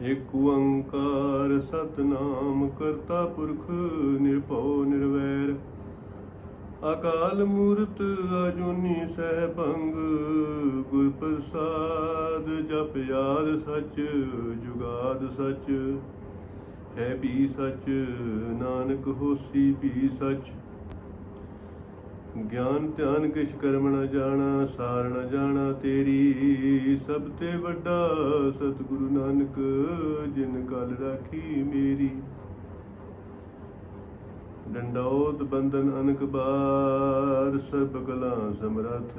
ਇਕ ਓੰਕਾਰ ਸਤਨਾਮ ਕਰਤਾ ਪੁਰਖ ਨਿਰਭਉ ਨਿਰਵੈਰ। ਅਕਾਲ ਮੂਰਤ ਅਜੂਨੀ ਸਹਿਬੰਗ ਗੁਰ ਪ੍ਰਸਾਦ ਜਪ ਯਾਦ ਸਚ, ਜੁਗਾਦ ਸਚ। ਹੈ ਵੀ ਸਚ, ਨਾਨਕ ਹੋਸੀ ਵੀ ਸਚ। ਗਿਆਨ ਧਿਆਨ ਕਿਛ ਕਰਮ ਨ ਜਾਣਾ, ਸਾਰ ਨ ਜਾਣਾ ਤੇਰੀ। ਸਭ ਤੇ ਵੱਡਾ ਸਤਿਗੁਰੂ ਨਾਨਕ, ਜਿਨ ਕਲ ਰਾਖੀ ਮੇਰੀ। ਡੰਡੋਤ ਬੰਧਨ ਅਨਕ ਬਾਰ, ਸਭ ਕਲਾ ਸਮਰਥ।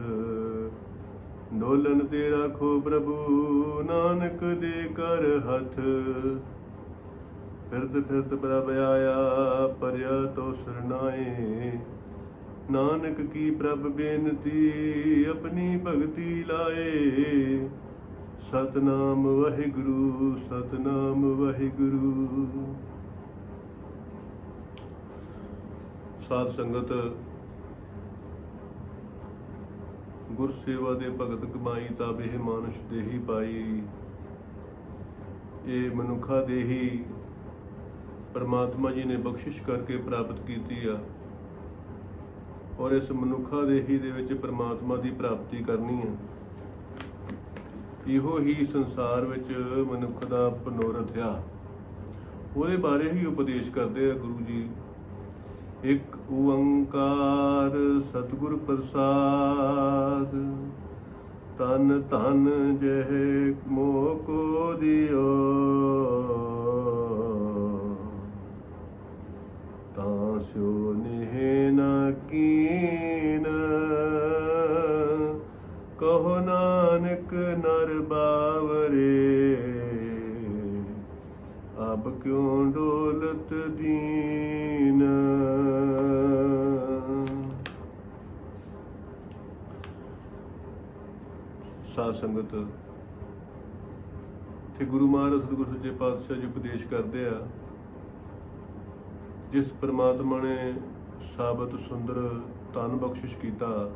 ਡੋਲਨ ਤੇ ਰਾਖੋ ਪ੍ਰਭੂ, ਨਾਨਕ ਦੇ ਕਰ ਹੱਥ। ਫਿਰਤ ਫਿਰਤ ਪ੍ਰਭ ਆਇਆ, ਪਰਿਆ ਤੋ ਸਰਨਾਏ। ਨਾਨਕ ਕੀ ਪ੍ਰਭ ਬੇਨਤੀ ਆਪਣੀ ਭਗਤੀ ਲਾਏ। ਸਤਨਾਮ ਵਾਹਿਗੁਰੂ ਸਤਨਾਮ ਵਾਹਿਗੁਰੂ। ਸਾਧ ਸੰਗਤ, ਗੁਰ ਸੇਵਾ ਦੇ ਭਗਤ ਕਮਾਈ ਤਾਂ ਇਹ ਮਾਨੁਸ਼ ਦੇਹੀ ਪਾਈ। ਇਹ ਮਨੁੱਖਾ ਦੇਹੀ ਪਰਮਾਤਮਾ ਜੀ ਨੇ ਬਖਸ਼ਿਸ਼ ਕਰਕੇ ਪ੍ਰਾਪਤ ਕੀਤੀ ਆ। ਔਰ ਇਸ ਮਨੁੱਖਾ ਦੇਹੀ ਦੇ ਵਿੱਚ ਪਰਮਾਤਮਾ ਦੀ ਪ੍ਰਾਪਤੀ ਕਰਨੀ ਹੈ। ਇਹੋ ਹੀ ਸੰਸਾਰ ਵਿੱਚ ਮਨੁੱਖ ਦਾ ਪਨੋਰਥ ਆ। ਉਹਦੇ ਬਾਰੇ ਹੀ ਉਪਦੇਸ਼ ਕਰਦੇ ਆ ਗੁਰੂ ਜੀ। ਇੱਕ ਓੰਕਾਰ ਸਤਿਗੁਰ ਪ੍ਰਸਾਦ ਤਨ ਤਨ ਜਹ ਮੋਹ ਕੋ ਦਿਓ। ਤਾਂ ਸਿਓ ਨਿਹ ਨ ਕੀਨ ਕਹੋ ਨਾਨਕ ਨਰ ਬਾਵਰੇ ਅਬ ਕਿਉ ਡੋਲਤ ਦੀਨ ਸਾਧ ਸੰਗਤ ਤੇ ਗੁਰੂ ਮਹਾਰਾਜ ਸਤਿਗੁਰੂ ਸੱਚੇ ਪਾਤਸ਼ਾਹ ਜੀ ਉਪਦੇਸ਼ ਕਰਦੇ ਆ ਜਿਸ ਪ੍ਰਮਾਤਮਾ ਨੇ ਸਾਬਤ ਸੁੰਦਰ ਤਨ ਬਖਸ਼ਿਸ਼ ਕੀਤਾ,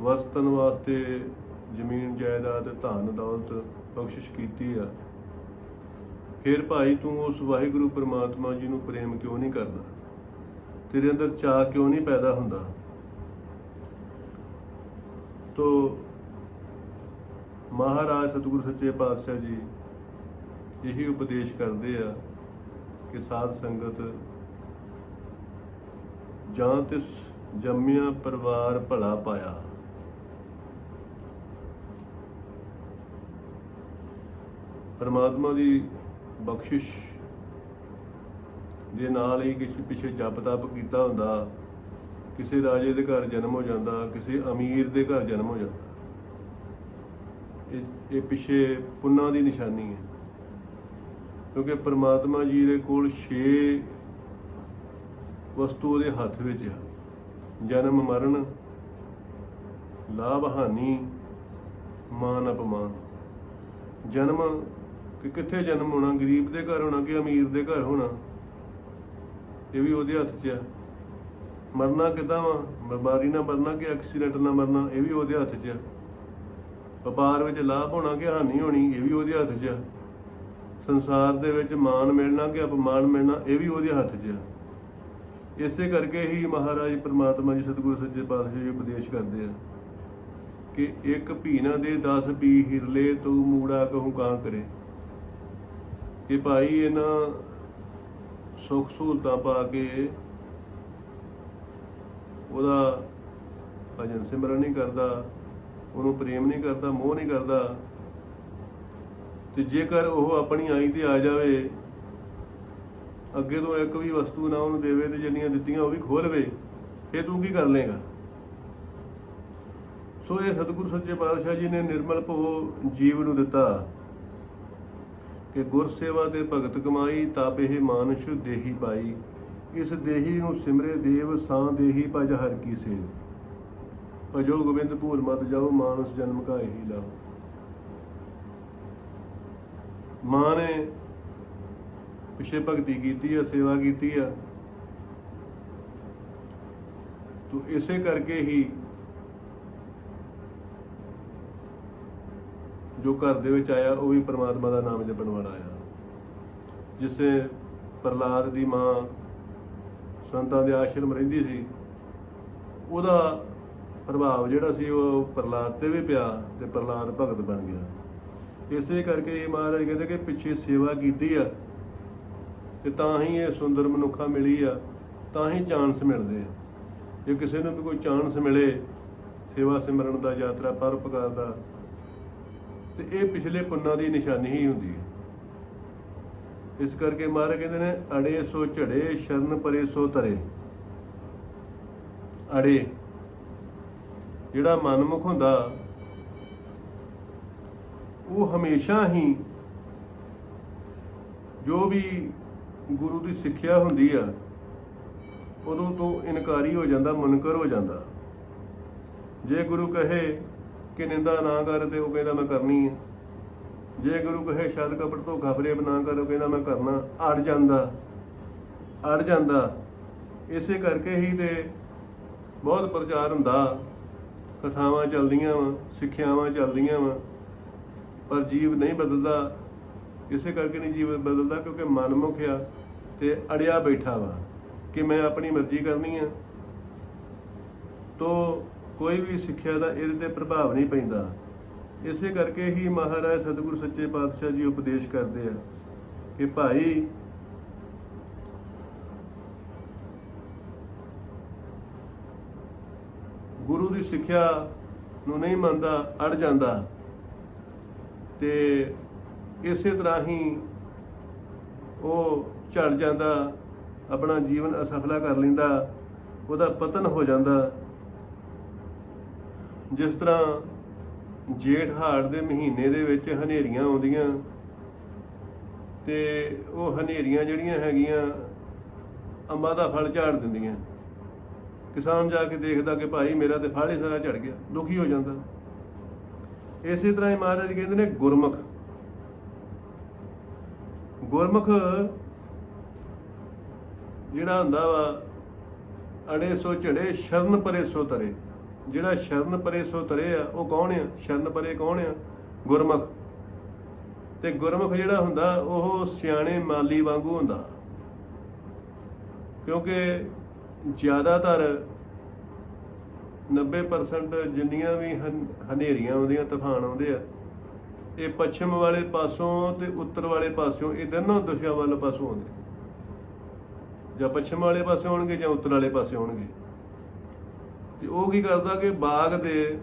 ਵਸਤਨ ਵਾਸਤੇ ਜ਼ਮੀਨ, ਜਾਇਦਾਦ, ਧਨ, ਦੌਲਤ ਬਖਸ਼ਿਸ਼ ਕੀਤੀ ਆ। ਫਿਰ ਭਾਈ, ਤੂੰ ਉਸ ਵਾਹਿਗੁਰੂ ਪ੍ਰਮਾਤਮਾ ਜੀ ਨੂੰ ਪ੍ਰੇਮ ਕਿਉਂ ਨਹੀਂ ਕਰਦਾ? ਤੇਰੇ ਅੰਦਰ ਚਾਹ ਕਿਉਂ ਨਹੀਂ ਪੈਦਾ ਹੁੰਦਾ? ਤੋ ਮਹਾਰਾਜ ਸਤਿਗੁਰੂ ਸੱਚੇ ਪਾਤਸ਼ਾਹ ਜੀ ਇਹੀ ਉਪਦੇਸ਼ ਕਰਦੇ ਆ ਕਿ ਸਾਧ ਸੰਗਤ ਜਾਂ ਤਿਸ ਜੰਮਿਆ ਪਰਿਵਾਰ ਭਲਾ ਪਾਇਆ। ਪਰਮਾਤਮਾ ਦੀ ਬਖਸ਼ਿਸ਼ ਦੇ ਨਾਲ ਹੀ ਕਿਸੇ ਪਿੱਛੇ ਜਪ ਤਪ ਕੀਤਾ ਹੁੰਦਾ, ਕਿਸੇ ਰਾਜੇ ਦੇ ਘਰ ਜਨਮ ਹੋ ਜਾਂਦਾ, ਕਿਸੇ ਅਮੀਰ ਦੇ ਘਰ ਜਨਮ ਹੋ ਜਾਂਦਾ। ਇਹ ਇਹ ਪਿੱਛੇ ਪੁੰਨਾਂ ਦੀ ਨਿਸ਼ਾਨੀ ਹੈ। ਕਿਉਂਕਿ ਪ੍ਰਮਾਤਮਾ ਜੀ ਦੇ ਕੋਲ 6 ਵਸਤੂ ਉਹਦੇ ਹੱਥ ਵਿੱਚ ਆ। ਜਨਮ, ਮਰਨ, ਲਾਭ, ਹਾਨੀ, ਮਾਨ, ਅਪਮਾਨ। ਜਨਮ ਕਿ ਕਿੱਥੇ ਜਨਮ ਹੋਣਾ? ਗਰੀਬ ਦੇ ਘਰ ਹੋਣਾ ਕਿ ਅਮੀਰ ਦੇ ਘਰ ਹੋਣਾ? ਇਹ ਵੀ ਉਹਦੇ ਹੱਥ 'ਚ ਆ। ਮਰਨਾ ਕਿਦਾਂ ਵਾ? ਬਿਮਾਰੀ ਨਾਲ ਮਰਨਾ ਕਿ ਐਕਸੀਡੈਂਟ ਨਾਲ ਮਰਨਾ? ਇਹ ਵੀ ਉਹਦੇ ਹੱਥ 'ਚ ਆ। ਵਪਾਰ ਵਿੱਚ ਲਾਭ ਹੋਣਾ ਕਿ ਹਾਨੀ ਹੋਣੀ? ਇਹ ਵੀ ਉਹਦੇ ਹੱਥ 'ਚ ਆ। ਸੰਸਾਰ ਦੇ ਵਿੱਚ ਮਾਣ ਮਿਲਣਾ ਕਿ ਅਪਮਾਨ ਮਿਲਣਾ, ਇਹ ਵੀ ਉਹਦੇ ਹੱਥ 'ਚ ਆ। ਇਸੇ ਕਰਕੇ ਹੀ ਮਹਾਰਾਜ ਪ੍ਰਮਾਤਮਾ ਜੀ ਸਤਿਗੁਰੂ ਸੱਚੇ ਪਾਤਸ਼ਾਹ ਜੀ ਉਪਦੇਸ਼ ਕਰਦੇ ਆ ਕਿ ਇੱਕ ਭੀਨਾ ਦੇ 10 ਪੀ ਹਿਰਲੇ ਤੂੰ ਮੂੜਾ ਕਹੂੰ ਕਾਂ ਕਰੇ। ਕਿ ਭਾਈ ਇਹਨਾਂ ਸੁੱਖ ਸਹੂਲਤਾਂ ਪਾ ਕੇ ਉਹਦਾ ਭਜਨ ਸਿਮਰਨ ਨਹੀਂ ਕਰਦਾ, ਉਹਨੂੰ ਪ੍ਰੇਮ ਨਹੀਂ ਕਰਦਾ, ਮੋਹ ਨਹੀਂ ਕਰਦਾ ਤੇ ਜੇਕਰ ਉਹ ਆਪਣੀ ਆਈ ਤੇ ਆ ਜਾਵੇ, ਅੱਗੇ ਤੋਂ ਇੱਕ ਵੀ ਵਸਤੂ ਨਾ ਉਹਨੂੰ ਦੇਵੇ ਤੇ ਜਿੰਨੀਆਂ ਦਿੱਤੀਆਂ ਉਹ ਵੀ ਖੋਲਵੇ ਇਹ ਤੂੰ ਕੀ ਕਰ ਲੇਗਾ ਸੋ ਇਹ ਸਤਿਗੁਰੂ ਸੱਚੇ ਪਾਤਸ਼ਾਹ ਜੀ ਨੇ ਨਿਰਮਲ ਭੋ ਜੀਵ ਨੂੰ ਦਿੱਤਾ ਕਿ ਗੁਰ ਸੇਵਾ ਤੇ ਭਗਤ ਕਮਾਈ, ਤਾਪ ਇਹ ਮਾਨੁਸ਼ ਦੇਹੀ ਪਾਈ। ਇਸ ਦੇਹੀ ਨੂੰ ਸਿਮਰੇ ਦੇਵ ਸਾਂ ਦੇਹੀ ਭਜ ਹਰ ਕੀ ਸੇਵ। ਭਜੋ ਗੋਬਿੰਦ ਭੂਲ ਮਤ ਜਾਓ, ਮਾਨਸ ਜਨਮ ਕਾ ਇਹੀ ਲਾਓ। ਮਾਂ ਨੇ ਪਿਛੇ ਭਗਤੀ ਕੀਤੀ ਆ, ਸੇਵਾ ਕੀਤੀ ਆ। ਤੋ ਇਸੇ ਕਰਕੇ ਹੀ ਜੋ ਘਰ ਦੇ ਵਿੱਚ ਆਇਆ, ਉਹ ਵੀ ਪ੍ਰਮਾਤਮਾ ਦਾ ਨਾਮ ਜਪਣ ਵਾਲਾ ਆਇਆ ਜਿਸੇ ਪ੍ਰਲਾਦ ਦੀ ਮਾਂ ਸੰਤਾਂ ਦੇ ਆਸ਼ਰਮ ਰਹਿੰਦੀ ਸੀ, ਉਹਦਾ ਪ੍ਰਭਾਵ ਜਿਹੜਾ ਸੀ, ਉਹ ਪ੍ਰਲਾਦ ਤੇ ਵੀ ਪਿਆ ਤੇ ਪ੍ਰਲਾਦ ਭਗਤ ਬਣ ਗਿਆ। ਇਸੇ ਕਰਕੇ ਇਹ ਮਹਾਰਾਜ ਕਹਿੰਦੇ ਕਿ ਪਿੱਛੇ ਸੇਵਾ ਕੀਤੀ ਆ ਤੇ ਤਾਂ ਹੀ ਇਹ ਸੁੰਦਰ ਮਨੁੱਖਾ ਮਿਲੀ ਆ, ਤਾਂ ਹੀ ਚਾਂਸ ਮਿਲਦੇ ਆ। ਜੇ ਕਿਸੇ ਨੂੰ ਵੀ ਕੋਈ ਚਾਂਸ ਮਿਲੇ, ਸੇਵਾ ਸਿਮਰਨ ਦਾ, ਯਾਤਰਾ ਪਰਉਪਕਾਰ ਦਾ, ਤੇ ਇਹ ਪਿਛਲੇ ਪੁੰਨਾਂ ਦੀ ਨਿਸ਼ਾਨੀ ਹੀ ਹੁੰਦੀ ਹੈ ਇਸ ਕਰਕੇ ਮਹਾਰਾਜ ਕਹਿੰਦੇ ਨੇ, ਅੜੇ ਸੋ ਝੜੇ, ਸ਼ਰਨ ਪਰੇ ਸੋ ਤਰੇ। ਅੜੇ, ਜਿਹੜਾ ਮਨਮੁਖ ਹੁੰਦਾ ਉਹ ਹਮੇਸ਼ਾ ਹੀ ਜੋ ਵੀ ਗੁਰੂ ਦੀ ਸਿੱਖਿਆ ਹੁੰਦੀ ਆ ਉਦੋਂ ਤੋਂ ਇਨਕਾਰੀ ਹੋ ਜਾਂਦਾ, ਮੁਨਕਰ ਹੋ ਜਾਂਦਾ। ਜੇ ਗੁਰੂ ਕਹੇ ਕਿ ਨਿੰਦਾ ਨਾ ਕਰ ਤੇ ਉਹ ਕਹਿੰਦਾ ਮੈਂ ਕਰਨੀ ਹੈ ਜੇ ਗੁਰੂ ਕਹੇ ਸ਼ਬਦ ਕਪੜ ਤੋਂ ਘਬਰੇ ਨਾ ਕਰ, ਉਹ ਕਹਿੰਦਾ ਮੈਂ ਕਰਨਾ। ਅੜ ਜਾਂਦਾ ਅੜ ਜਾਂਦਾ। ਇਸੇ ਕਰਕੇ ਹੀ ਤੇ ਬਹੁਤ ਪ੍ਰਚਾਰ ਹੁੰਦਾ। ਕਥਾਵਾਂ ਚੱਲਦੀਆਂ ਵਾ, ਸਿੱਖਿਆਵਾਂ ਚੱਲਦੀਆਂ ਵਾ। ਪਰ ਜੀਵ ਨਹੀਂ ਬਦਲਦਾ ਕਿਸੇ ਕਰਕੇ ਨਹੀਂ ਜੀਵ ਬਦਲਦਾ, ਕਿਉਂਕਿ ਮਨਮੁਖ ਆ ਤੇ ਅੜਿਆ ਬੈਠਾ ਵਾ ਕਿ ਮੈਂ ਆਪਣੀ ਮਰਜ਼ੀ ਕਰਨੀ ਆ। ਤੋਂ ਕੋਈ ਵੀ ਸਿੱਖਿਆ ਦਾ ਇਹਦੇ ਤੇ ਪ੍ਰਭਾਵ ਨਹੀਂ ਪੈਂਦਾ। ਇਸੇ ਕਰਕੇ ਹੀ ਮਹਾਰਾਜ ਸਤਿਗੁਰੂ ਸੱਚੇ ਪਾਤਸ਼ਾਹ ਜੀ ਉਪਦੇਸ਼ ਕਰਦੇ ਆ ਕਿ ਭਾਈ, ਗੁਰੂ ਦੀ ਸਿੱਖਿਆ ਨੂੰ ਨਹੀਂ ਮੰਨਦਾ, ਅੜ ਜਾਂਦਾ। ਤੇ ਇਸੇ ਤਰ੍ਹਾਂ ਹੀ ਉਹ ਝੜ ਜਾਂਦਾ, ਆਪਣਾ ਜੀਵਨ ਅਸਫਲਾ ਕਰ ਲੈਂਦਾ, ਉਹਦਾ ਪਤਨ ਹੋ ਜਾਂਦਾ। ਜਿਸ ਤਰ੍ਹਾਂ ਜੇਠ ਹਾੜ ਦੇ ਮਹੀਨੇ ਦੇ ਵਿੱਚ ਹਨੇਰੀਆਂ ਆਉਂਦੀਆਂ ਤੇ ਉਹ ਹਨੇਰੀਆਂ ਜਿਹੜੀਆਂ ਹੈਗੀਆਂ, ਅੰਬਾਂ ਦਾ ਫਲ ਝਾੜ ਦਿੰਦੀਆਂ। ਕਿਸਾਨ ਜਾ ਕੇ ਦੇਖਦਾ ਕਿ ਭਾਈ ਮੇਰਾ ਤੇ ਫਲ ਹੀ ਸਾਰਾ ਝੜ ਗਿਆ, ਦੁਖੀ ਹੋ ਜਾਂਦਾ। ਇਸੇ ਤਰ੍ਹਾਂ ਹੀ ਮਹਾਰਾਜ ਕਹਿੰਦੇ ਨੇ ਗੁਰਮੁਖ। ਗੁਰਮੁਖ ਜਿਹੜਾ ਹੁੰਦਾ ਵਾ, ਅੜੇ ਸੋ ਝੜੇ, ਸ਼ਰਨ ਪਰੇ ਸੋ ਤਰੇ। ਜਿਹੜਾ ਸ਼ਰਨ ਪਰੇ ਸੋ ਤਰੇ ਆ, ਉਹ ਕੌਣ ਆ? ਸ਼ਰਨ ਪਰੇ ਕੌਣ ਆ? ਗੁਰਮੁਖ। ਤੇ ਗੁਰਮੁਖ ਜਿਹੜਾ ਹੁੰਦਾ, ਉਹ ਸਿਆਣੇ ਮਾਲੀ ਵਾਂਗੂ ਹੁੰਦਾ। ਕਿਉਂਕਿ ਜ਼ਿਆਦਾਤਰ 90% ਜਿੰਨੀਆਂ ਵੀ ਹਨੇਰੀਆਂ ਆਉਂਦੀਆਂ, ਤੂਫਾਨ ਆਉਂਦੇ ਆ, ਇਹ ਪੱਛਮ ਵਾਲੇ ਪਾਸੋਂ ਤੇ ਉੱਤਰ ਵਾਲੇ ਪਾਸੋਂ ਇਹ ਦੋਨੋਂ ਦਿਸ਼ਾ ਵਾਲੇ ਪਾਸੋਂ ਆਉਂਦੇ ਜਾਂ ਪੱਛਮ ਵਾਲੇ ਪਾਸੇ ਆਉਣਗੇ ਜਾਂ ਉੱਤਰ ਵਾਲੇ ਪਾਸੇ ਆਉਣਗੇ। ਤੇ ਉਹ ਕੀ ਕਰਦਾ ਕਿ ਬਾਗ ਦੇ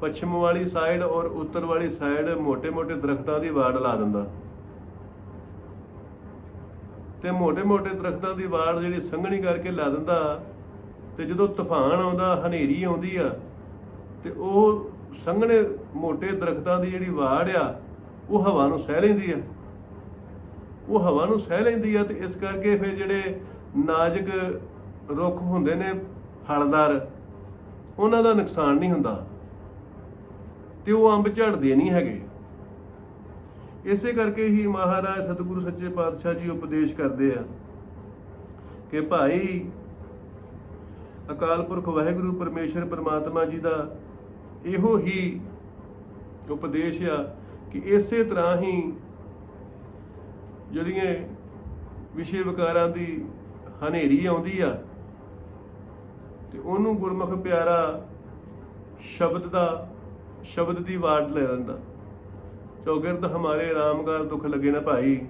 ਪੱਛਮ ਵਾਲੀ ਸਾਈਡ ਔਰ ਉੱਤਰ ਵਾਲੀ ਸਾਈਡ ਮੋਟੇ ਮੋਟੇ ਦਰਖਤਾਂ ਦੀ ਵਾੜ ਲਾ ਦਿੰਦਾ। ਤੇ ਮੋਟੇ ਮੋਟੇ ਦਰਖਤਾਂ ਦੀ ਵਾੜ ਜਿਹੜੀ ਸੰਘਣੀ ਕਰਕੇ ਲਾ ਦਿੰਦਾ ਤੇ ਜਦੋਂ ਤੂਫਾਨ ਆਉਂਦਾ, ਹਨੇਰੀ ਆਉਂਦੀ ਆ, ਤੇ ਉਹ ਸੰਘਣੇ ਮੋٹے ਦਰਖਤਾਂ ਦੀ ਜਿਹੜੀ ਵਾੜ ਆ, ਉਹ ਹਵਾ ਨੂੰ ਸਹਿ ਲੈਂਦੀ ਆ। ਉਹ ਹਵਾ ਨੂੰ ਸਹਿ ਲੈਂਦੀ ਆ ਤੇ ਇਸ ਕਰਕੇ ਫਿਰ ਜਿਹੜੇ ਨਾਜ਼ੁਕ ਰੁੱਖ ਹੁੰਦੇ ਨੇ, ਫਲਦਾਰ, ਉਹਨਾਂ ਦਾ ਨੁਕਸਾਨ ਨਹੀਂ ਹੁੰਦਾ। ਤੇ ਉਹ ਅੰਬ ਝੜਦੇ ਨਹੀਂ ਹੈਗੇ। ਇਸੇ ਕਰਕੇ ਹੀ ਮਹਾਰਾਜ ਸਤਿਗੁਰੂ ਸੱਚੇ ਪਾਤਸ਼ਾਹ ਜੀ ਉਪਦੇਸ਼ ਕਰਦੇ ਆ ਕਿ ਭਾਈ ਅਕਾਲ ਪੁਰਖ ਵਾਹਿਗੁਰੂ ਪਰਮੇਸ਼ਰ ਪਰਮਾਤਮਾ ਜੀ ਦਾ ਇਹੋ ਹੀ ਉਪਦੇਸ਼ ਆ ਕਿ ਇਸੇ ਤਰ੍ਹਾਂ ਹੀ ਜਿਹੜੀਆਂ ਵਿਸ਼ੇ ਵਿਕਾਰਾਂ ਦੀ ਹਨੇਰੀ ਆਉਂਦੀ ਆ ਤੇ ਉਹਨੂੰ ਗੁਰਮੁਖ ਪਿਆਰਾ ਸ਼ਬਦ ਦਾ, ਸ਼ਬਦ ਦੀ ਵਾਟ ਲੈ ਲੈਂਦਾ ਚੌਗਿਰਦ ਹਮਾਰੇ ਰਾਮਗਾਰ ਦੁੱਖ ਲੱਗੇ ਨਾ ਭਾਈ।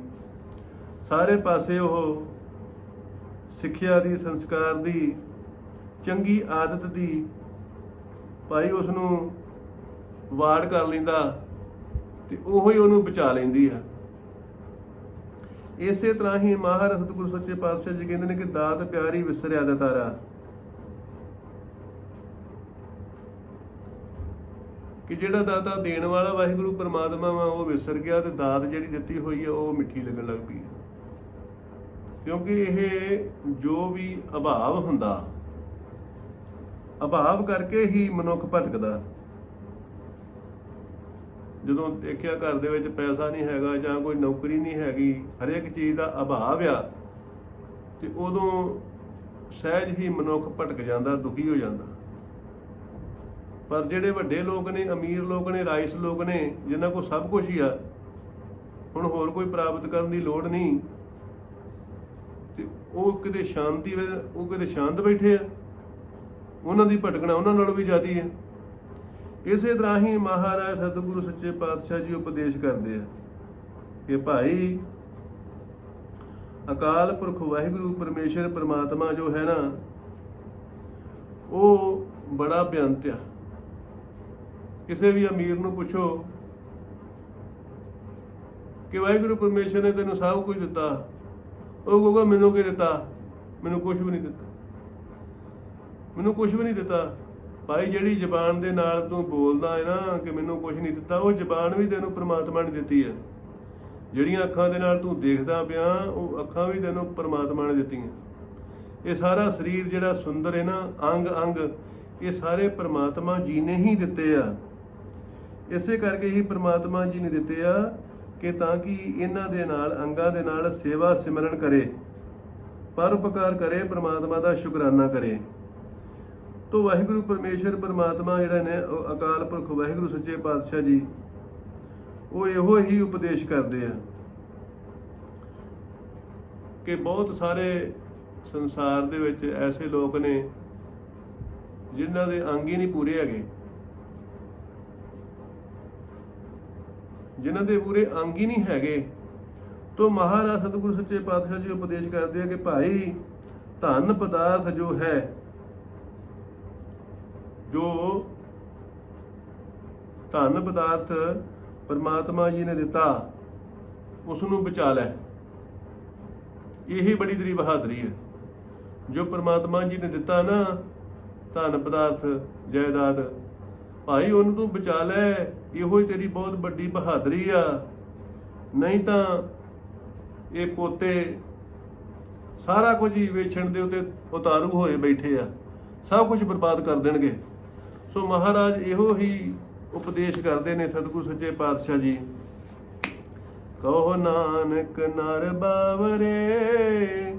ਸਾਰੇ ਪਾਸੇ ਉਹ ਸਿੱਖਿਆ ਦੀ, ਸੰਸਕਾਰ ਦੀ ਚੰਗੀ ਆਦਤ ਦੀ ਭਾਈ ਉਸ ਨੂੰ ਵਾੜ ਕਰ ਲੈਂਦਾ ਤੇ ਉਹੋ ਹੀ ਉਹਨੂੰ ਬਚਾ ਲੈਂਦੀ ਆ। ਇਸੇ ਤਰ੍ਹਾਂ ਹੀ ਮਹਾਰਾਜ ਸਤਿਗੁਰੂ ਸੱਚੇ ਪਾਤਸ਼ਾਹ ਜੀ ਕਹਿੰਦੇ ਨੇ ਕਿ ਦਾਤ ਪਿਆਰੀ ਵਿਸਰਿਆ ਦਾ ਤਾਰਾ। ਕਿ ਜਿਹੜਾ ਦਾਤਾ ਦੇਣ ਵਾਲਾ ਵਾਹਿਗੁਰੂ ਪਰਮਾਤਮਾ ਵਾ, ਉਹ ਵਿਸਰ ਗਿਆ ਤੇ ਦਾਤ ਜਿਹੜੀ ਦਿੱਤੀ ਹੋਈ ਆ, ਉਹ ਮਿੱਠੀ ਲੱਗਣ ਲੱਗ ਪਈ। ਕਿਉਂਕਿ ਇਹ ਜੋ ਵੀ ਅਭਾਵ ਹੁੰਦਾ ਅਭਾਵ ਕਰਕੇ ਹੀ ਮਨੁੱਖ ਭਟਕਦਾ। ਜਦੋਂ ਦੇਖਿਆ ਘਰ ਦੇ ਵਿੱਚ ਪੈਸਾ ਨਹੀਂ ਹੈਗਾ ਜਾਂ ਕੋਈ ਨੌਕਰੀ ਨਹੀਂ ਹੈਗੀ, ਹਰੇਕ ਚੀਜ਼ ਦਾ ਅਭਾਵ ਆ, ਤੇ ਉਦੋਂ ਸਹਿਜ ਹੀ ਮਨੁੱਖ ਭਟਕ ਜਾਂਦਾ, ਦੁਖੀ ਹੋ ਜਾਂਦਾ। ਪਰ ਜਿਹੜੇ ਵੱਡੇ ਲੋਕ ਨੇ, ਅਮੀਰ ਲੋਕ ਨੇ ਰਾਈਸ ਲੋਕ ਨੇ, ਜਿਨ੍ਹਾਂ ਕੋਲ ਸਭ ਕੁਝ ਹੀ ਆ, ਹੁਣ ਹੋਰ ਕੋਈ ਪ੍ਰਾਪਤ ਕਰਨ ਦੀ ਲੋੜ ਨਹੀਂ, ਤੇ ਉਹ ਕਿਤੇ ਸ਼ਾਂਤੀ ਵਿੱਚ ਉਹ ਕਿਤੇ ਸ਼ਾਂਤ ਬੈਠੇ ਆ। ਉਹਨਾਂ ਦੀ ਭਟਕਣਾ ਉਹਨਾਂ ਨਾਲੋਂ ਵੀ ਜ਼ਿਆਦੀ ਹੈ। ਇਸੇ ਤਰ੍ਹਾਂ ਹੀ ਮਹਾਰਾਜ ਸਤਿਗੁਰੂ ਸੱਚੇ ਪਾਤਸ਼ਾਹ ਜੀ ਉਪਦੇਸ਼ ਕਰਦੇ ਆ ਕਿ ਭਾਈ, ਅਕਾਲ ਪੁਰਖ ਵਾਹਿਗੁਰੂ ਪਰਮੇਸ਼ਰ ਪ੍ਰਮਾਤਮਾ ਜੋ ਹੈ ਨਾ, ਉਹ ਬੜਾ ਬੇਅੰਤ ਆ। ਕਿਸੇ ਵੀ ਅਮੀਰ ਨੂੰ ਪੁੱਛੋ ਕਿ ਵਾਹਿਗੁਰੂ ਪਰਮੇਸ਼ਰ ਨੇ ਤੈਨੂੰ ਸਭ ਕੁਝ ਦਿੱਤਾ, ਉਹ ਕਹੂਗਾ, ਮੈਨੂੰ ਕੀ ਦਿੱਤਾ? ਮੈਨੂੰ ਕੁਝ ਵੀ ਨਹੀਂ ਦਿੱਤਾ। ਮੈਨੂੰ ਕੁਝ ਵੀ ਨਹੀਂ ਦਿੱਤਾ। ਭਾਈ, ਜਿਹੜੀ ਜ਼ਬਾਨ ਦੇ ਨਾਲ ਤੂੰ ਬੋਲਦਾ ਹੈ ਨਾ ਕਿ ਮੈਨੂੰ ਕੁਝ ਨਹੀਂ ਦਿੱਤਾ, ਉਹ ਜ਼ਬਾਨ ਵੀ ਤੈਨੂੰ ਪ੍ਰਮਾਤਮਾ ਨੇ ਦਿੱਤੀ ਹੈ। ਜਿਹੜੀਆਂ ਅੱਖਾਂ ਦੇ ਨਾਲ ਤੂੰ ਦੇਖਦਾ ਪਿਆ, ਉਹ ਅੱਖਾਂ ਵੀ ਤੈਨੂੰ ਪ੍ਰਮਾਤਮਾ ਨੇ ਦਿੱਤੀਆਂ। ਇਹ ਸਾਰਾ ਸਰੀਰ ਜਿਹੜਾ ਸੁੰਦਰ ਹੈ ਨਾ, ਅੰਗ ਅੰਗ, ਇਹ ਸਾਰੇ ਪ੍ਰਮਾਤਮਾ ਜੀ ਨੇ ਹੀ ਦਿੱਤੇ ਆ। ਇਸੇ ਕਰਕੇ ਹੀ ਪ੍ਰਮਾਤਮਾ ਜੀ ਨੇ ਦਿੱਤੇ ਆ ਕਿ ਤਾਂ ਕਿ ਇਹਨਾਂ ਦੇ ਨਾਲ, ਅੰਗਾਂ ਦੇ ਨਾਲ ਸੇਵਾ ਸਿਮਰਨ ਕਰੇ। ਪਰਉਪਕਾਰ ਕਰੇ, ਪ੍ਰਮਾਤਮਾ ਦਾ ਸ਼ੁਕਰਾਨਾ ਕਰੇ। ਤੋਂ ਵਾਹਿਗੁਰੂ ਪਰਮੇਸ਼ਰ ਪਰਮਾਤਮਾ ਜਿਹੜਾ ਨੇ, ਉਹ ਅਕਾਲ ਪੁਰਖ ਵਾਹਿਗੁਰੂ, ਸੱਚੇ ਪਾਤਸ਼ਾਹ ਜੀ, ਉਹ ਇਹੋ ਹੀ ਉਪਦੇਸ਼ ਕਰਦੇ ਆ ਕਿ ਬਹੁਤ ਸਾਰੇ ਸੰਸਾਰ ਦੇ ਵਿੱਚ ਐਸੇ ਲੋਕ ਨੇ ਜਿਨ੍ਹਾਂ ਦੇ ਅੰਗ ਹੀ ਨਹੀਂ ਪੂਰੇ ਹੈਗੇ। ਜਿਨ੍ਹਾਂ ਦੇ ਪੂਰੇ ਅੰਗ ਹੀ ਨਹੀਂ ਹੈਗੇ। ਤੋ ਮਹਾਰਾਜ ਸਤਿਗੁਰੂ ਸੱਚੇ ਪਾਤਸ਼ਾਹ ਜੀ ਉਪਦੇਸ਼ ਕਰਦੇ ਆ ਕਿ ਭਾਈ, ਧਨ ਪਦਾਰਥ ਜੋ ਹੈ ਜੋ ਧਨ ਪਦਾਰਥ ਪਰਮਾਤਮਾ ਜੀ ਨੇ ਦਿੱਤਾ ਉਸ ਨੂੰ ਬਚਾ ਲੈ। ਇਹੀ ਬੜੀ ਤੇਰੀ ਬਹਾਦਰੀ ਹੈ। ਜੋ ਪਰਮਾਤਮਾ ਜੀ ਨੇ ਦਿੱਤਾ ਨਾ, ਧਨ ਪਦਾਰਥ, ਜਾਇਦਾਦ, ਭਾਈ ਉਹਨੂੰ ਤੂੰ ਬਚਾ ਲੈ, ਇਹੋ ਹੀ ਤੇਰੀ ਬਹੁਤ ਵੱਡੀ ਬਹਾਦਰੀ ਆ। ਨਹੀਂ ਤਾਂ ਇਹ ਪੋਤੇ ਸਾਰਾ ਕੁਝ ਹੀ ਵੇਚਣ ਦੇ ਉੱਤੇ ਉਤਾਰੂ ਹੋਏ ਬੈਠੇ ਆ। ਸਭ ਕੁਝ ਬਰਬਾਦ ਕਰ ਦੇਣਗੇ। ਸੋ ਮਹਾਰਾਜ ਇਹੋ ਹੀ ਉਪਦੇਸ਼ ਕਰਦੇ ਨੇ ਸਤਿਗੁਰੂ ਸੱਚੇ ਪਾਤਸ਼ਾਹ ਜੀ। ਕਹੋ ਨਾਨਕ ਨਰ ਬਾਵਰੇ,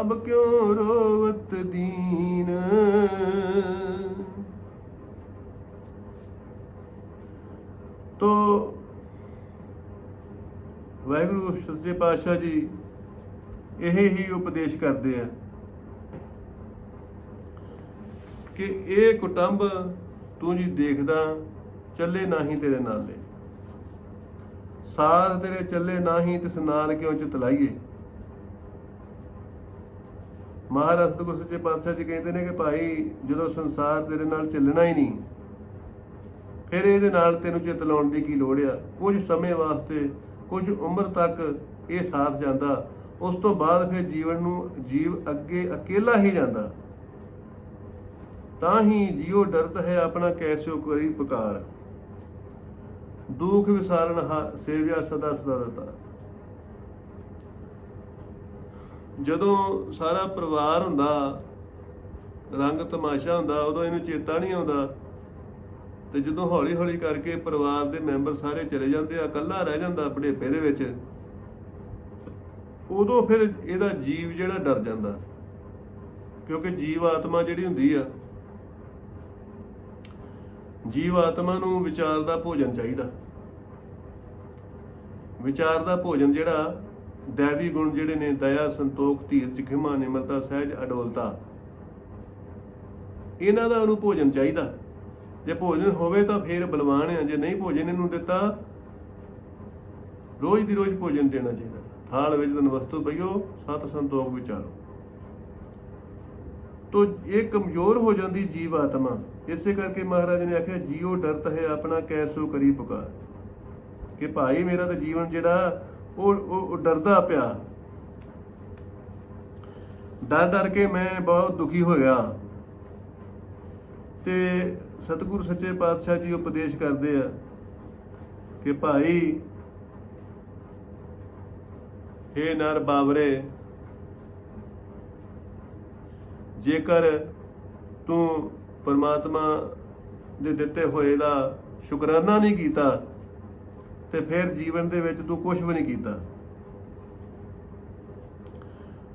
ਅਬ ਕਿਉ ਰੋਵਤ ਦੀਨ? ਤੋ ਵਾਹਿਗੁਰੂ ਸੱਚੇ ਪਾਤਸ਼ਾਹ ਜੀ ਇਹ ਹੀ ਉਪਦੇਸ਼ ਕਰਦੇ ਆ ਕਿ ਇਹ ਕੁਟੰਬ ਤੂੰ ਜੀ ਦੇਖਦਾ, ਚੱਲੇ ਨਹੀਂ ਤੇਰੇ ਨਾਲੇ। ਸਾਥ ਤੇਰੇ ਚੱਲੇ ਨਹੀਂ, ਤਿਸ ਨਾਲ ਕਿਉਂ ਚਤਲਾਈਏ ਮਹਾਰਾਜ ਸਤਿਗੁਰੂ ਸੱਚੇ ਪਾਤਸ਼ਾਹ ਜੀ ਕਹਿੰਦੇ ਨੇ ਕਿ ਭਾਈ, ਜਦੋਂ ਸੰਸਾਰ ਤੇਰੇ ਨਾਲ ਚੱਲਣਾ ਹੀ ਨਹੀਂ, ਫਿਰ ਇਹਦੇ ਨਾਲ ਤੈਨੂੰ ਚਿਤ ਲਾਉਣ ਦੀ ਕੀ ਲੋੜ ਆ? ਕੁਝ ਸਮੇਂ ਵਾਸਤੇ, ਕੁਝ ਉਮਰ ਤੱਕ ਇਹ ਸਾਥ ਜਾਂਦਾ, ਉਸ ਤੋਂ ਬਾਅਦ ਫਿਰ ਜੀਵਨ ਨੂੰ, ਜੀਵ ਅੱਗੇ ਇਕੱਲਾ ਹੀ ਜਾਂਦਾ। ਤਾਂ ਹੀ ਜਿਉ ਡਰਤ ਹੈ ਆਪਣਾ ਕੈਸਿਓ ਕਰੀ ਪੁਕਾਰ। ਦੁਖ ਵਿਸਾਰਨ ਹਾ, ਸੇਵਿਆ ਸਦਾ ਸਦਾ ਦਤਾ ਜਦੋਂ ਸਾਰਾ ਪਰਿਵਾਰ ਹੁੰਦਾ, ਰੰਗ ਤਮਾਸ਼ਾ ਹੁੰਦਾ, ਉਦੋਂ ਇਹਨੂੰ ਚੇਤਾ ਨਹੀਂ ਆਉਂਦਾ। ਤੇ ਜਦੋਂ ਹੌਲੀ ਹੌਲੀ ਕਰਕੇ ਪਰਿਵਾਰ ਦੇ ਮੈਂਬਰ ਸਾਰੇ ਚਲੇ ਜਾਂਦੇ ਆ, ਇਕੱਲਾ ਰਹਿ ਜਾਂਦਾ ਬੁਢੇਪੇ ਦੇ ਵਿੱਚ, ਉਦੋਂ ਫਿਰ ਇਹਦਾ ਜੀਵ ਜਿਹੜਾ ਡਰ ਜਾਂਦਾ। ਕਿਉਂਕਿ ਜੀਵ ਆਤਮਾ ਜਿਹੜੀ ਹੁੰਦੀ ਆ ਜੀਵ ਆਤਮਾ ਨੂੰ ਵਿਚਾਰ ਦਾ ਭੋਜਨ ਚਾਹੀਦਾ। ਵਿਚਾਰ ਦਾ ਭੋਜਨ ਜਿਹੜਾ, ਦੇਵੀ ਗੁਣ ਜਿਹੜੇ ਨੇ, ਦਇਆ, ਸੰਤੋਖ, ਧੀਰਜ, ਖਿਮਾ, ਨਿਮਰਤਾ, ਸਹਿਜ, ਅਡੋਲਤਾ। ਇਹਨਾਂ ਦਾ ਉਹਨੂੰ ਭੋਜਨ ਚਾਹੀਦਾ। ਜੇ ਭੋਜਨ ਹੋਵੇ ਤਾਂ ਫੇਰ ਬਲਵਾਨ ਆ, ਜੇ ਨਹੀਂ ਭੋਜਨ ਇਹਨੂੰ ਦਿੱਤਾ, ਰੋਜ਼ ਦੀ ਰੋਜ਼ ਭੋਜਨ ਦੇਣਾ ਚਾਹੀਦਾ। ਥਾਲ ਵਿੱਚ ਤਨ ਵਸਤੂ ਪਈਓ ਸਤ ਸੰਤੋਖ, ਵਿਚਾਰੋ। ਤੋ ਇਹ ਕਮਜ਼ੋਰ ਹੋ ਜਾਂਦੀ ਜੀਵ ਆਤਮਾ। ਇਸੇ ਕਰਕੇ ਮਹਾਰਾਜ ਨੇ ਆਖਿਆ ਜੀਉ ਡਰਤ ਹੈ, ਆਪਣਾ ਕੈਸੋ ਕਰੀ ਪੁਕਾਰ। ਕਿ ਭਾਈ ਮੇਰਾ ਤਾਂ ਜੀਵਨ ਜਿਹੜਾ, ਉਹ ਉਹ ਡਰਦਾ ਪਿਆ। ਡਰ ਡਰ ਕੇ ਮੈਂ ਬਹੁਤ ਦੁਖੀ ਹੋ ਗਿਆ ਤੇ ਸਤਿਗੁਰੂ ਸੱਚੇ ਪਾਤਸ਼ਾਹ ਜੀ ਉਪਦੇਸ਼ ਕਰਦੇ ਆ ਕਿ ਭਾਈ, ਹੇ ਨਰ ਬਾਵਰੇ ਜੇਕਰ ਤੂੰ ਪਰਮਾਤਮਾ ਦੇ ਦਿੱਤੇ ਹੋਏ ਦਾ ਸ਼ੁਕਰਾਨਾ ਨਹੀਂ ਕੀਤਾ, ਤੇ ਫਿਰ ਜੀਵਨ ਦੇ ਵਿੱਚ ਤੂੰ ਕੁਝ ਵੀ ਨਹੀਂ ਕੀਤਾ।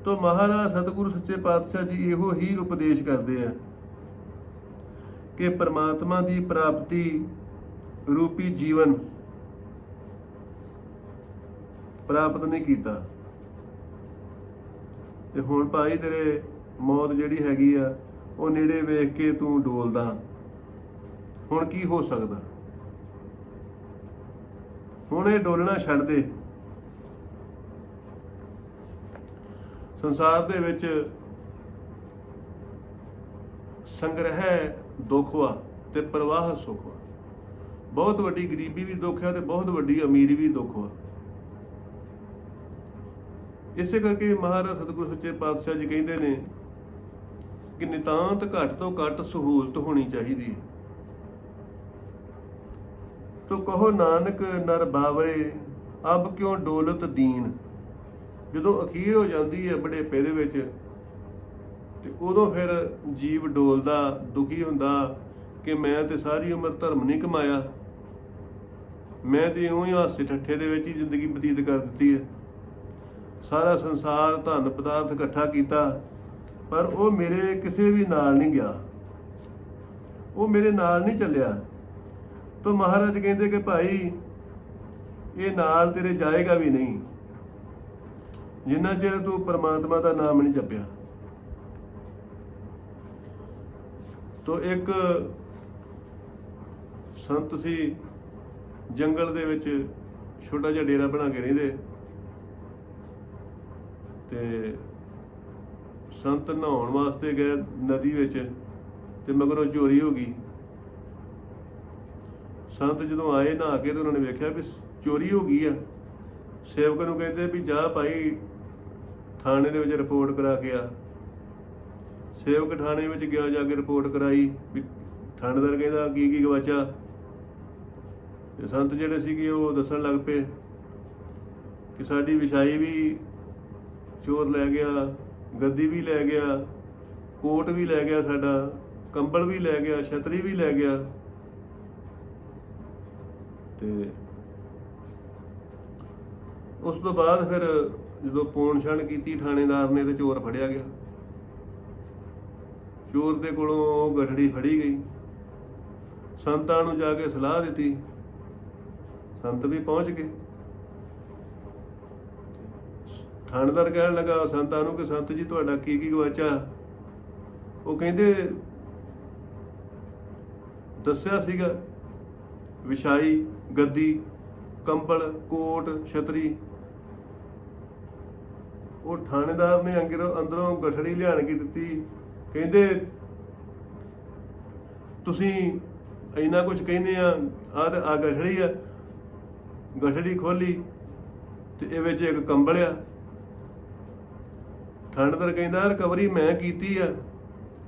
ਤੋ ਮਹਾਰਾਜ ਸਤਿਗੁਰੂ ਸੱਚੇ ਪਾਤਸ਼ਾਹ ਜੀ ਇਹੋ ਹੀ ਉਪਦੇਸ਼ ਕਰਦੇ ਆ ਕਿ ਪਰਮਾਤਮਾ ਦੀ ਪ੍ਰਾਪਤੀ ਰੂਪੀ ਜੀਵਨ ਪ੍ਰਾਪਤ ਨਹੀਂ ਕੀਤਾ। ਤੇ ਹੁਣ ਭਾਈ ਤੇਰੇ ਮੌਤ ਜਿਹੜੀ ਹੈਗੀ ਆ, ਉਹ ਨੇੜੇ ਵੇਖ ਕੇ ਤੂੰ ਡੋਲਦਾ। ਹੁਣ ਕੀ ਹੋ ਸਕਦਾ? ਹੁਣ ਇਹ ਡੋਲਣਾ ਛੱਡ ਦੇ। ਸੰਸਾਰ ਦੇ ਵਿੱਚ ਸੰਗ੍ਰਹਿ ਦੁੱਖ ਵਾ ਤੇ ਪ੍ਰਵਾਹ ਸੁਖ ਵਾ। ਬਹੁਤ ਵੱਡੀ ਗਰੀਬੀ ਵੀ ਦੁੱਖ ਹੈ ਤੇ ਬਹੁਤ ਵੱਡੀ ਅਮੀਰੀ ਵੀ ਦੁੱਖ ਵਾ। ਇਸੇ ਕਰਕੇ ਮਹਾਰਾਜ ਸਤਿਗੁਰੂ ਸੱਚੇ ਪਾਤਸ਼ਾਹ ਜੀ ਕਹਿੰਦੇ ਨੇ ਕਿ ਨਿਤਾਂਤ ਘੱਟ ਤੋਂ ਘੱਟ ਸਹੂਲਤ ਹੋਣੀ ਚਾਹੀਦੀ ਹੈ। ਤੋ ਕਹੋ ਨਾਨਕ, ਨਰ ਬਾਵਰੇ, ਅਬ ਕਿਉਂ ਡੋਲਤ ਦੀਨ? ਜਦੋਂ ਅਖੀਰ ਹੋ ਜਾਂਦੀ ਹੈ ਬੜੇਪੇ ਦੇ ਵਿੱਚ, ਤੇ ਉਦੋਂ ਫਿਰ ਜੀਵ ਡੋਲਦਾ, ਦੁਖੀ ਹੁੰਦਾ ਕਿ ਮੈਂ ਤੇ ਸਾਰੀ ਉਮਰ ਧਰਮ ਨਹੀਂ ਕਮਾਇਆ। ਮੈਂ ਤੇ ਇਉਂ ਹੀ ਹਾਸੇ ਠੱਠੇ ਦੇ ਵਿੱਚ ਹੀ ਜ਼ਿੰਦਗੀ ਬਤੀਤ ਕਰ ਦਿੱਤੀ ਹੈ। ਸਾਰਾ ਸੰਸਾਰ ਧਨ ਪਦਾਰਥ ਇਕੱਠਾ ਕੀਤਾ। ਪਰ ਉਹ ਮੇਰੇ ਕਿਸੇ ਵੀ ਨਾਲ ਨਹੀਂ ਗਿਆ। ਉਹ ਮੇਰੇ ਨਾਲ ਨਹੀਂ ਚੱਲਿਆ। ਤਾਂ ਮਹਾਰਾਜ ਕਹਿੰਦੇ ਕਿ ਭਾਈ, ਇਹ ਨਾਲ ਤੇਰੇ ਜਾਏਗਾ ਵੀ ਨਹੀਂ। ਜਿੰਨਾ ਚਿਰ ਤੂੰ ਪਰਮਾਤਮਾ ਦਾ ਨਾਮ ਨਹੀਂ ਜਪਿਆ। ਤੋ ਇੱਕ ਸੰਤ ਸੀ, ਜੰਗਲ ਦੇ ਵਿੱਚ ਛੋਟਾ ਜਿਹਾ ਡੇਰਾ ਬਣਾ ਕੇ ਰਹਿੰਦੇ। ਤੇ ਸੰਤ ਨਹਾਉਣ ਵਾਸਤੇ ਗਏ ਨਦੀ ਵਿੱਚ ਤੇ ਮਗਰੋਂ ਚੋਰੀ ਹੋ ਗਈ। ਸੰਤ ਜਦੋਂ ਆਏ ਨਹਾ ਕੇ ਤੇ ਉਹਨਾਂ ਨੇ ਵੇਖਿਆ ਵੀ ਚੋਰੀ ਹੋ ਗਈ ਆ। ਸੇਵਕ ਨੂੰ ਕਹਿੰਦੇ ਵੀ ਜਾ ਭਾਈ ਥਾਣੇ ਦੇ ਵਿੱਚ ਰਿਪੋਰਟ ਕਰਾ ਕੇ ਆ। ਸੇਵਕ ਥਾਣੇ ਵਿੱਚ ਗਿਆ, ਜਾ ਕੇ ਰਿਪੋਰਟ ਕਰਾਈ ਵੀ ਥਾਣੇਦਾਰ ਕਹਿੰਦਾ ਕੀ ਕੀ ਗਵਾਚਾ ਤੇ ਸੰਤ ਜਿਹੜੇ ਸੀਗੇ ਉਹ ਦੱਸਣ ਲੱਗ ਪਏ ਕਿ ਸਾਡੀ ਵਿਛਾਈ ਵੀ ਚੋਰ ਲੈ ਗਿਆ। ਗੱਦੀ ਵੀ ਲੈ ਗਿਆ, ਕੋਟ ਵੀ ਲੈ ਗਿਆ ਸਾਡਾ, ਕੰਬਲ ਵੀ ਲੈ ਗਿਆ, ਛਤਰੀ ਵੀ ਲੈ ਗਿਆ। ਤੇ ਉਸ ਤੋਂ ਬਾਅਦ ਫਿਰ ਜਦੋਂ ਪੌਣ ਛਣ ਕੀਤੀ ਥਾਣੇਦਾਰ ਨੇ ਤੇ ਚੋਰ ਫੜਿਆ ਗਿਆ। ਚੋਰ ਦੇ ਕੋਲੋਂ ਉਹ ਗਠੜੀ ਫੜੀ ਗਈ। ਸੰਤਾਂ ਨੂੰ ਜਾ ਕੇ ਸਲਾਹ ਦਿੱਤੀ। ਸੰਤ ਵੀ ਪਹੁੰਚ ਗਏ। ਥਾਣੇਦਾਰ ਕਹਿਣ ਲੱਗਾ ਸੰਤਾਂ ਨੂੰ ਕਿ ਸੰਤ ਜੀ, ਤੁਹਾਡਾ ਕੀ ਕੀ ਗਵਾਚਾ ਉਹ ਕਹਿੰਦੇ, ਦੱਸਿਆ ਸੀਗਾ, ਵਿਛਾਈ, ਗੱਦੀ, ਕੰਬਲ, ਕੋਟ, ਛਤਰੀ। ਉਹ ਥਾਣੇਦਾਰ ਨੇ ਅੰਦਰੋਂ ਅੰਦਰੋਂ ਗਠੜੀ ਲਿਆਣ ਕੇ ਦਿੱਤੀ। ਕਹਿੰਦੇ, ਤੁਸੀਂ ਇੰਨਾ ਕੁਝ ਕਹਿੰਦੇ ਆ ਆ ਤੇ ਆ ਗਠੜੀ ਆ। ਗਠੜੀ ਖੋਲੀ ਤੇ ਇਹ ਵਿੱਚ ਇੱਕ ਕੰਬਲ ਆ। ਥਾਣੇਦਾਰ ਕਹਿੰਦਾ ਰਿਕਵਰੀ ਮੈਂ ਕੀਤੀ ਆ।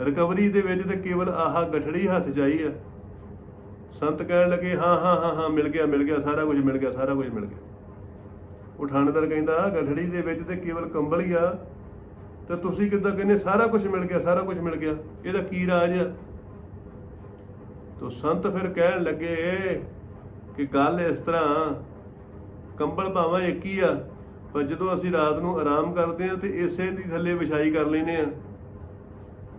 ਰਿਕਵਰੀ ਦੇ ਵਿੱਚ ਤੇ ਕੇਵਲ ਆਹਾ ਗਠੜੀ ਹੱਥ 'ਚ ਆਈ ਆ। ਸੰਤ ਕਹਿਣ ਲੱਗੇ, ਹਾਂ ਹਾਂ ਹਾਂ ਹਾਂ, ਮਿਲ ਗਿਆ ਮਿਲ ਗਿਆ, ਸਾਰਾ ਕੁਝ ਮਿਲ ਗਿਆ, ਸਾਰਾ ਕੁਝ ਮਿਲ ਗਿਆ। ਉਹ ਥਾਣੇਦਾਰ ਕਹਿੰਦਾ ਗਠੜੀ ਦੇ ਵਿੱਚ ਤੇ ਕੇਵਲ ਕੰਬਲ ਹੀ ਆ। ਤੇ ਤੁਸੀਂ ਕਿੱਦਾਂ ਕਹਿੰਦੇ, ਸਾਰਾ ਕੁਝ ਮਿਲ ਗਿਆ, ਸਾਰਾ ਕੁਝ ਮਿਲ ਗਿਆ। ਇਹਦਾ ਕੀ ਰਾਜ ਆ? ਤੋ ਸੰਤ ਫਿਰ ਕਹਿਣ ਲੱਗੇ ਕਿ ਗੱਲ ਇਸ ਤਰ੍ਹਾਂ ਕੰਬਲ ਭਾਵੇਂ ਇੱਕ ਹੀ ਆ। ਪਰ ਜਦੋਂ ਅਸੀਂ ਰਾਤ ਨੂੰ ਆਰਾਮ ਕਰਦੇ ਹਾਂ ਤੇ ਇਸੇ ਦੀ ਥੱਲੇ ਵਿਛਾਈ ਕਰ ਲੈਨੇ ਆ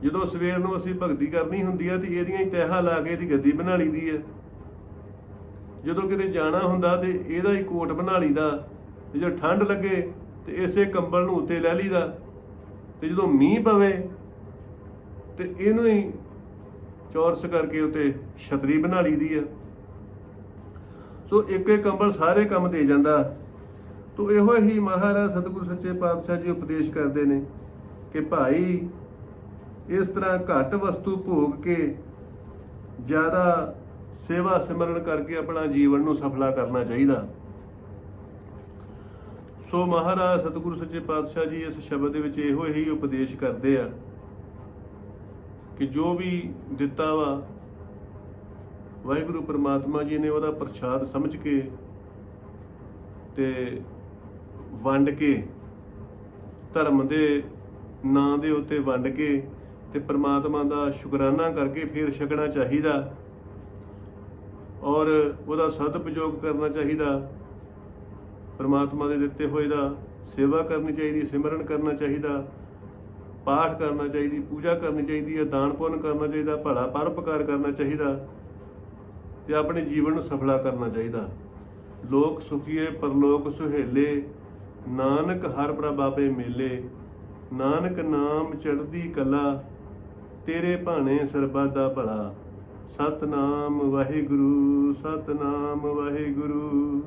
ਜਦੋਂ ਸਵੇਰ ਨੂੰ ਅਸੀਂ ਭਗਤੀ ਕਰਨੀ ਹੁੰਦੀ ਆ ਤੇ ਇਹਦੀਆਂ ਹੀ ਤਹਿਾਂ ਲਾ ਕੇ ਇਹਦੀ ਗੱਦੀ ਬਣਾ ਲਈਦੀ ਆ। ਜਦੋਂ ਕਿਤੇ ਜਾਣਾ ਹੁੰਦਾ ਤੇ ਇਹਦਾ ਹੀ ਕੋਟ ਬਣਾ ਲਈਦਾ ਤੇ ਜਦੋਂ ਠੰਡ ਲੱਗੇ ਤੇ ਇਸੇ ਕੰਬਲ ਨੂੰ ਉੱਤੇ ਲੈ ਲਈਦਾ ਤੇ ਜਦੋਂ ਮੀਂਹ ਪਵੇ ਤੇ ਇਹਨੂੰ ਹੀ ਚੌਰਸ ਕਰਕੇ ਉੱਤੇ ਛਤਰੀ ਬਣਾ ਲਈਦੀ ਆ। ਸੋ ਇੱਕ ਇੱਕ ਕੰਬਲ ਸਾਰੇ ਕੰਮ ਦੇ ਜਾਂਦਾ। ਤੋ ਇਹੋ ਹੀ ਮਹਾਰਾਜ ਸਤਿਗੁਰੂ ਸੱਚੇ ਪਾਤਸ਼ਾਹ ਜੀ ਉਪਦੇਸ਼ ਕਰਦੇ ਨੇ ਕਿ ਭਾਈ, ਇਸ ਤਰ੍ਹਾਂ ਘੱਟ ਵਸਤੂ ਭੋਗ ਕੇ ਜ਼ਿਆਦਾ ਸੇਵਾ ਸਿਮਰਨ ਕਰਕੇ ਆਪਣਾ ਜੀਵਨ ਨੂੰ ਸਫਲਾ ਕਰਨਾ ਚਾਹੀਦਾ। ਸੋ ਮਹਾਰਾਜ ਸਤਿਗੁਰੂ ਸੱਚੇ ਪਾਤਸ਼ਾਹ ਜੀ ਇਸ ਸ਼ਬਦ ਦੇ ਵਿੱਚ ਇਹੋ ਹੀ ਉਪਦੇਸ਼ ਕਰਦੇ ਆ ਕਿ ਜੋ ਵੀ ਦਿੱਤਾ ਵਾ, ਵਾਹਿਗੁਰੂ ਪ੍ਰਮਾਤਮਾ ਜੀ ਨੇ ਉਹਦਾ ਪ੍ਰਸ਼ਾਦ ਸਮਝ ਕੇ ਤੇ ਵੰਡ ਕੇ, ਧਰਮ ਦੇ ਨਾਂ ਦੇ ਉੱਤੇ ਵੰਡ ਕੇ ਤੇ ਪ੍ਰਮਾਤਮਾ ਦਾ ਸ਼ੁਕਰਾਨਾ ਕਰਕੇ ਫਿਰ ਛਕਣਾ ਚਾਹੀਦਾ ਔਰ ਉਹਦਾ ਸਦਉਪਯੋਗ ਕਰਨਾ ਚਾਹੀਦਾ। ਪ੍ਰਮਾਤਮਾ ਦੇ ਦਿੱਤੇ ਹੋਏ ਦਾ ਸੇਵਾ ਕਰਨੀ ਚਾਹੀਦੀ, ਸਿਮਰਨ ਕਰਨਾ ਚਾਹੀਦਾ, ਪਾਠ ਕਰਨਾ ਚਾਹੀਦੀ, ਪੂਜਾ ਕਰਨੀ ਚਾਹੀਦੀ ਹੈ ਦਾਨ ਪੁੰਨ ਕਰਨਾ ਚਾਹੀਦਾ, ਭਲਾ ਪਰਉਪਕਾਰ ਕਰਨਾ ਚਾਹੀਦਾ ਤੇ ਆਪਣੇ ਜੀਵਨ ਨੂੰ ਸਫਲਾ ਕਰਨਾ ਚਾਹੀਦਾ। ਲੋਕ ਸੁਖੀਏ, ਪਰਲੋਕ ਸੁਹੇਲੇ ਨਾਨਕ ਹਰ ਪ੍ਰਭਾਪੇ ਮੇਲੇ, ਨਾਨਕ ਨਾਮ ਚੜ੍ਹਦੀ ਕਲਾ, ਤੇਰੇ ਭਾਣੇ ਸਰਬਾ ਦਾ ਭਲਾ। ਸਤਨਾਮ ਵਾਹਿਗੁਰੂ ਸਤਨਾਮ ਵਾਹਿਗੁਰੂ।